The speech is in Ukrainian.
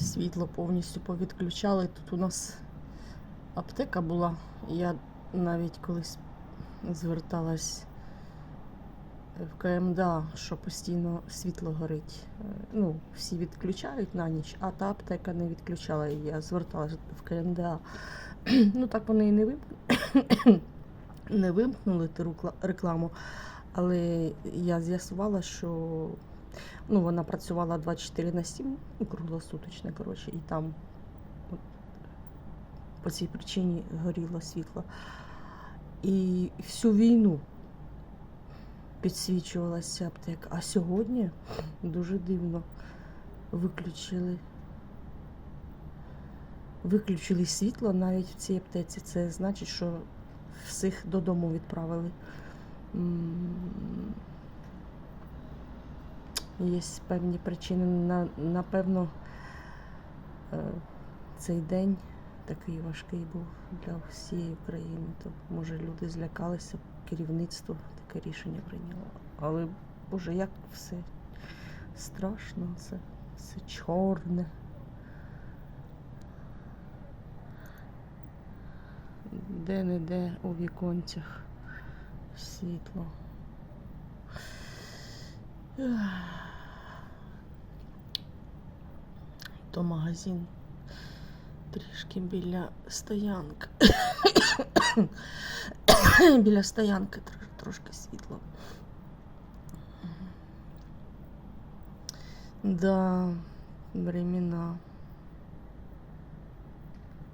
світло повністю повідключали. Тут у нас аптека була. Я навіть колись зверталась в КМДА, що постійно світло горить. Е, Ну, всі відключають на ніч, а та аптека не відключала. Я зверталась в КМДА. Ну так вони і не вимкнули, не вимкнули ту рекламу. Але я з'ясувала, що ну, вона працювала 24 на 7, ну, круглосуточно, коротше, і там от, по цій причині горіло світло. І всю війну підсвічувалася аптека. А сьогодні дуже дивно виключили. Виключили світло навіть в цій аптеці. Це значить, що всіх додому відправили. Є певні причини. На, напевно, е, цей день такий важкий був для всієї України. То, може, люди злякалися, керівництво таке рішення прийняло. Але, Боже, як все страшно, це все чорне. Де-не-де у віконцях світло. То магазин трішки біля стоянки. біля стоянки тр- трошки світло. Да, времена.